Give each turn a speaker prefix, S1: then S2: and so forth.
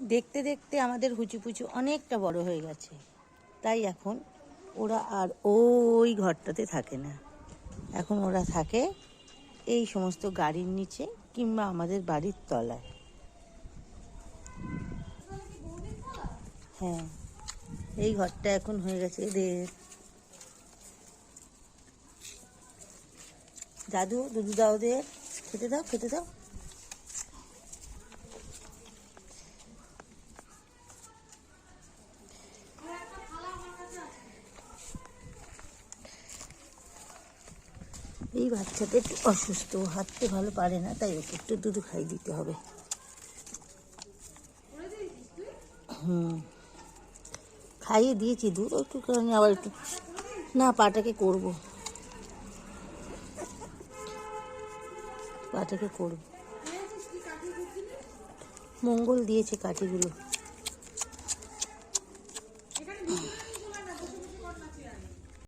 S1: দেখতে দেখতে আমাদের হুচুপুচু অনেকটা বড় হয়ে গেছে। তাই এখন ওরা আর ওই ঘরটাতে থাকে না। এখন ওরা থাকে এই সমস্ত গাড়ির নিচে কিংবা আমাদের বাড়ির তলায়। হ্যাঁ এই ঘরটা এখন হয়ে গেছে এদের। দাদু দুদু দাও খেতে দাও খেতে দাও। এই বাচ্চাটা একটু অসুস্থ, হাঁটতে ভালো পারে না, তাই ওকে একটু দুধ খাই দিতে হবে। হুম। খাইয়ে দিয়েছি দুধ একটু কারণে আবার একটু না, পাটাকে করব। পাটাকে করব। মঙ্গল দিয়েছে কাঠিগুলো।